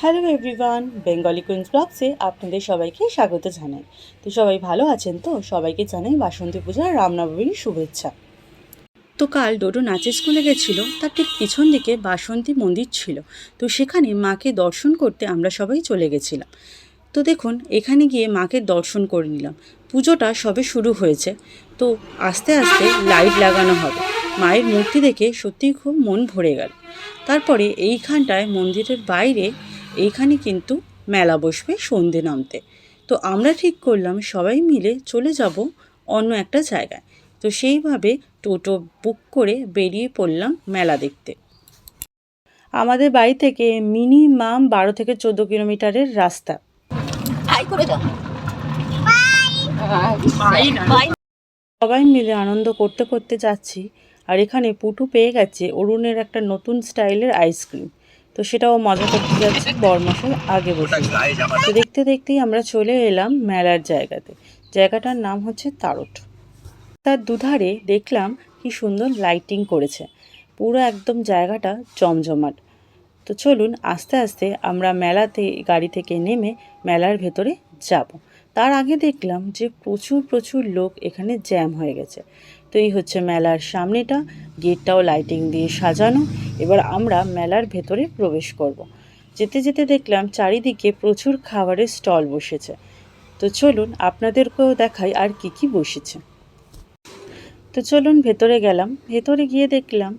Hello everyone, Bengali queen's ব্লগসে আপনাদের সবাইকে স্বাগত জানাই। তো সবাই ভালো আছেন তো? সবাইকে জানাই বাসন্তী পূজার রামনবমীর শুভেচ্ছা। তো কাল ডোডো নাচের স্কুলে গেছিল, তার ঠিক পিছন দিকে বাসন্তী মন্দির ছিল। তো সেখানে মাকে দর্শন করতে আমরা সবাই চলে গেছিলাম। তো দেখুন, এখানে গিয়ে মাকে দর্শন করে নিলাম। পুজোটা সবে শুরু হয়েছে। তো আস্তে আস্তে লাইট লাগানো হবে। মায়ের মূর্তি দেখে সত্যিই খুব মন ভরে গেল। তারপরে এইখানটায় মন্দিরের বাইরে এইখানে কিন্তু মেলা বসবে সন্ধে নামতে। তো আমরা ঠিক করলাম সবাই মিলে চলে যাব অন্য একটা জায়গায়। তো সেইভাবে টোটো বুক করে বেরিয়ে পড়লাম মেলা দেখতে। আমাদের বাড়ি থেকে মিনিমাম বারো থেকে চোদ্দ কিলোমিটারের রাস্তা। সবাই মিলে আনন্দ করতে করতে যাচ্ছি আর এখানে পুটু পেয়ে গেছে অরুণের একটা নতুন স্টাইলের আইসক্রিম। তো সেটাও মজা করতে যাচ্ছে বরমাসের আগে বসে। তো দেখতে দেখতেই আমরা চলে এলাম মেলার জায়গাতে। জায়গাটার নাম হচ্ছে তারট। তার দুধারে দেখলাম কি সুন্দর লাইটিং করেছে। পুরো একদম জায়গাটা জমজমাট। তো চলুন আস্তে আস্তে আমরা মেলাতে গাড়ি থেকে নেমে মেলার ভেতরে যাব। তার আগে দেখলাম যে প্রচুর প্রচুর লোক এখানে জ্যাম হয়ে গেছে। তো এই হচ্ছে মেলার সামনেটা। গেটটাও লাইটিং দিয়ে সাজানো। এবার আমরা মেলার ভেতরে প্রবেশ করব। যেতে যেতে দেখলাম চারিদিকে প্রচুর খাবারের স্টল বসেছে। তো চলুন আপনাদেরকেও দেখাই আর কি কি বসেছে। তো চলুন ভেতরে গেলাম। ভেতরে গিয়ে দেখলাম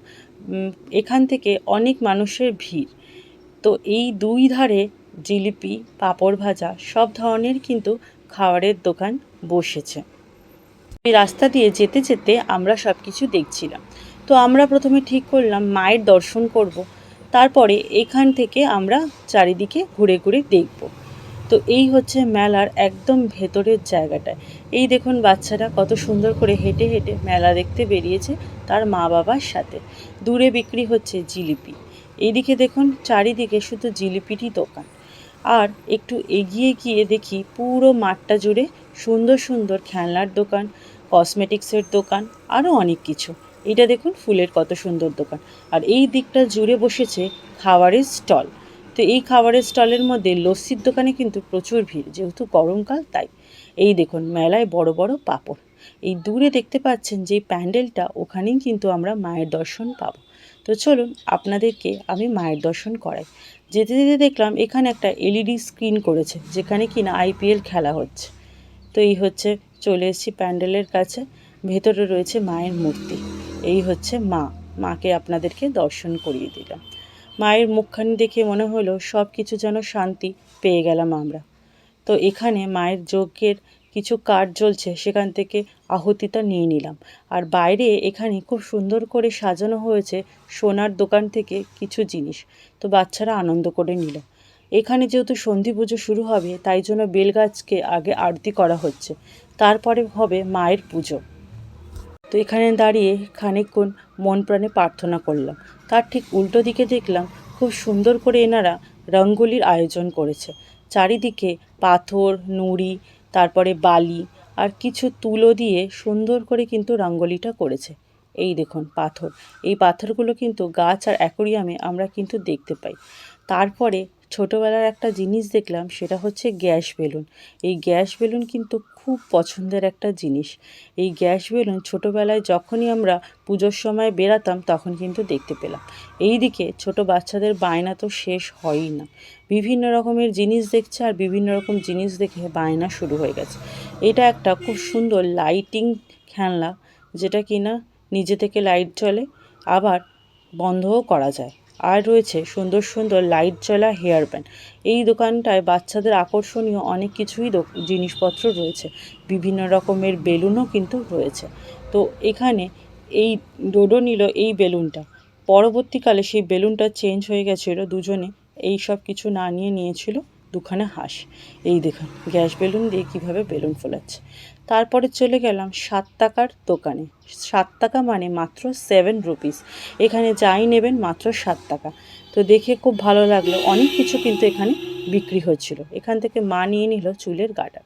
এখান থেকে অনেক মানুষের ভিড়। তো এই দুই ধারে জিলিপি, পাঁপড় ভাজা সব ধরনের কিন্তু খাবারের দোকান বসেছে। রাস্তা দিয়ে যেতে যেতে আমরা সব কিছু দেখছিলাম। তো আমরা প্রথমে ঠিক করলাম মায়ের দর্শন করব। তারপরে এখান থেকে আমরা চারিদিকে ঘুরে ঘুরে দেখব। তো এই হচ্ছে মেলার একদম ভেতরের জায়গাটায়। এই দেখুন বাচ্চারা কত সুন্দর করে হেঁটে হেঁটে মেলা দেখতে বেরিয়েছে তার মা বাবার সাথে। দূরে বিক্রি হচ্ছে জিলিপি। এইদিকে দেখুন চারিদিকে শুধু জিলিপিরই দোকান। আর একটু এগিয়ে গিয়ে দেখি পুরো মাঠটা জুড়ে সুন্দর সুন্দর খেলনার দোকান কসমেটিক্সের দোকান আরও অনেক কিছু। এটা দেখুন ফুলের কত সুন্দর দোকান। আর এই দিকটা জুড়ে বসেছে খাবারের স্টল। তো এই খাবারের স্টলের মধ্যে লস্যির দোকানে কিন্তু প্রচুর ভিড়, যেহেতু গরমকাল তাই। এই দেখুন মেলায় বড় বড় পাপড়। এই দূরে দেখতে পাচ্ছেন যে প্যান্ডেলটা, ওখানেই কিন্তু আমরা মায়ের দর্শন পাবো। তো চলুন আপনাদেরকে আমি মায়ের দর্শন করাই। যেতে যেতে দেখলাম এখানে একটা এলইডি স্ক্রিন করেছে, যেখানে কিনা আইপিএল খেলা হচ্ছে। তো এই হচ্ছে চলে এসেছি প্যান্ডেলের কাছে, ভেতরে রয়েছে মায়ের মূর্তি। এই হচ্ছে মা। মাকে আপনাদেরকে দর্শন করিয়ে দিলাম। মায়ের মুখখানি দেখে মনে হলো সব কিছু যেন শান্তি পেয়ে গেলাম আমরা। তো এখানে মায়ের যজ্ঞের কিছু কাঠ জ্বলছে, সেখান থেকে আহুতিটা নিয়ে নিলাম। আর বাইরে এখানে খুব সুন্দর করে সাজানো হয়েছে সোনার দোকান থেকে কিছু জিনিস। তো বাচ্চারা আনন্দ করে নিল। এখানে যেহেতু সন্ধি পুজো শুরু হবে, তাই জন্য বেলগাছকে আগে আরতি করা হচ্ছে। তারপরে হবে মায়ের পুজো। তো এখানে দাঁড়িয়ে খানিকক্ষণ মন প্রাণে প্রার্থনা করলাম। তার ঠিক উল্টো দিকে দেখলাম খুব সুন্দর করে এনারা রঙ্গোলির আয়োজন করেছে। চারিদিকে পাথর, নুড়ি, তারপরে বালি আর কিছু তুলো দিয়ে সুন্দর করে কিন্তু রঙ্গোলিটা করেছে। এই দেখুন পাথর। এই পাথরগুলো কিন্তু গাছ আর অ্যাকোরিয়ামে আমরা কিন্তু দেখতে পাই। তারপরে ছোটোবেলার একটা জিনিস দেখলাম, সেটা হচ্ছে গ্যাস বেলুন। এই গ্যাস বেলুন কিন্তু খুব পছন্দের একটা জিনিস। এই গ্যাস বেলুন ছোটোবেলায় যখনই আমরা পুজোর সময় বেরাতাম তখন কিন্তু দেখতে পেলাম। এই দিকে ছোটো বাচ্চাদের বায়না তো শেষ হয়ই না। বিভিন্ন রকমের জিনিস দেখছে আর বিভিন্ন রকম জিনিস দেখে বায়না শুরু হয়ে গেছে। এটা একটা খুব সুন্দর লাইটিং খেলনা, যেটা কিনা নিজে থেকে লাইট জ্বলে, আবার বন্ধও করা যায়। আর রয়েছে সুন্দর সুন্দর লাইট জ্বলা হেয়ার ব্যান্ড এই দোকানটায় বাচ্চাদের আকর্ষণীয় অনেক কিছুই জিনিসপত্র রয়েছে। বিভিন্ন রকমের বেলুনও কিন্তু রয়েছে। তো এখানে এই ডোডো নিল এই বেলুনটা। পরবর্তীকালে সেই বেলুনটা চেঞ্জ হয়ে গেছিল, দুজনে এই সব কিছু না নিয়ে নিয়েছিল। দুখানা হাঁস। এই দেখুন, গ্যাস বেলুন দিয়ে কীভাবে বেলুন ফোলাচ্ছে। তারপরে চলে গেলাম সাত টাকার দোকানে। সাত টাকা মানে মাত্র সেভেন রুপিস এখানে যাই নেবেন মাত্র সাত টাকা। তো দেখে খুব ভালো লাগল। অনেক কিছু কিন্তু এখানে বিক্রি হচ্ছিল। এখান থেকে মা নিয়ে নিল চুলের গার্ডার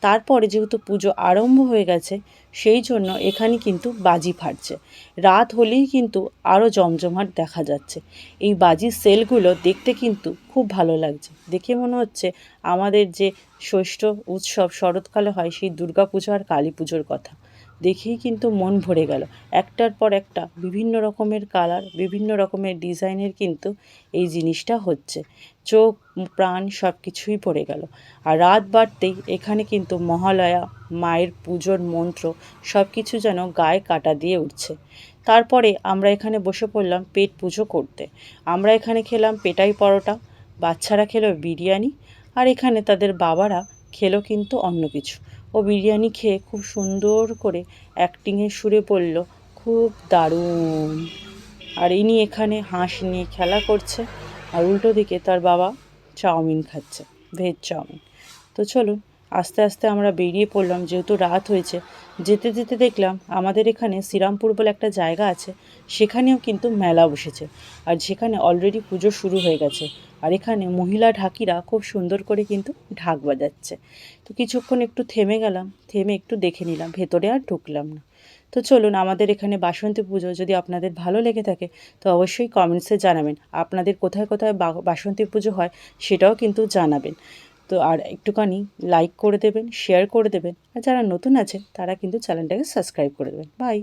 তারপরে যেহেতু পুজো আরম্ভ হয়ে গেছে, সেই জন্য এখানে কিন্তু বাজি ফাটছে। রাত হলেই কিন্তু আরও জমজমাট দেখা যাচ্ছে। এই বাজির সেলগুলো দেখতে কিন্তু খুব ভালো লাগছে। দেখে মনে হচ্ছে আমাদের যে ষষ্ঠ উৎসব শরৎকালে হয়, সেই দুর্গা পুজো আর কালী পুজোর কথা। দেখেই কিন্তু মন ভরে গেল। একটার পর একটা বিভিন্ন রকমের কালার বিভিন্ন রকমের ডিজাইনের কিন্তু এই জিনিসটা হচ্ছে। চোখ, প্রাণ সব কিছুই পড়ে গেল। আর রাত বাড়তেই এখানে কিন্তু মহালয়া, মায়ের পুজোর মন্ত্র সব কিছু যেন গায়ে কাটা দিয়ে উঠছে। তারপরে আমরা এখানে বসে পড়লাম পেট পুজো করতে। আমরা এখানে খেলাম পেটাই পরোটা, বাচ্চারা খেলো বিরিয়ানি, আর এখানে তাদের বাবারা খেলো কিন্তু অন্য কিছু। ও বিরিয়ানি খেয়ে খুব সুন্দর করে অ্যাক্টিংয়ের সুরে পড়ল খুব দারুণ। আর ইনি এখানে হাঁস নিয়ে খেলা করছে আর উল্টো দিকে তার বাবা চাউমিন খাচ্ছে ভেজ চাউমিন। তো চলুন আস্তে আস্তে আমরা বেরিয়ে পড়লাম, যেহেতু রাত হয়েছে। যেতে যেতে দেখলাম আমাদের এখানে শ্রীরামপুর বলে একটা জায়গা আছে, সেখানেও কিন্তু মেলা বসেছে। আর সেখানে অলরেডি পুজো শুরু হয়ে গেছে। আর এখানে মহিলা ঢাকিরা খুব সুন্দর করে কিন্তু ঢাক বাজাচ্ছে। তো কিছুক্ষণ একটু থেমে গেলাম, থেমে একটু দেখে নিলাম, ভেতরে আর ঢুকলাম না। তো চলুন, আমাদের এখানে বাসন্তী পুজো যদি আপনাদের ভালো লেগে থাকে, তো অবশ্যই কমেন্টসে জানাবেন। আপনাদের কোথায় কোথায় বাসন্তী পুজো হয়, সেটাও কিন্তু জানাবেন। তো আর একটুখানি লাইক করে দেবেন শেয়ার করে দেবেন। আর যারা নতুন আছে, তারা কিন্তু চ্যানেলটাকে সাবস্ক্রাইব করে দেবেন। বাই